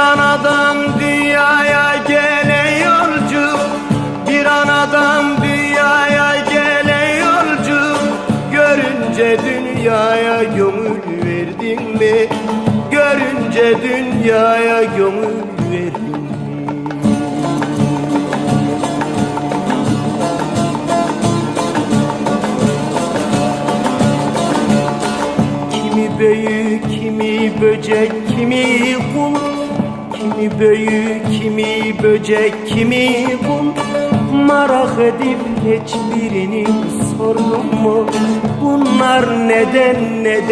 anadan dünyaya gelen yolcu Bir anadan dünyaya gelen yolcu Görünce dünyaya gömül verdin mi? Görünce dünyaya gömül verdin mi? Kimi büyük, kimi böcek, kimi kum Kimi büyük, kimi böcek, kimi kul Merak edip hiçbirini sordum mu? Bunlar neden neden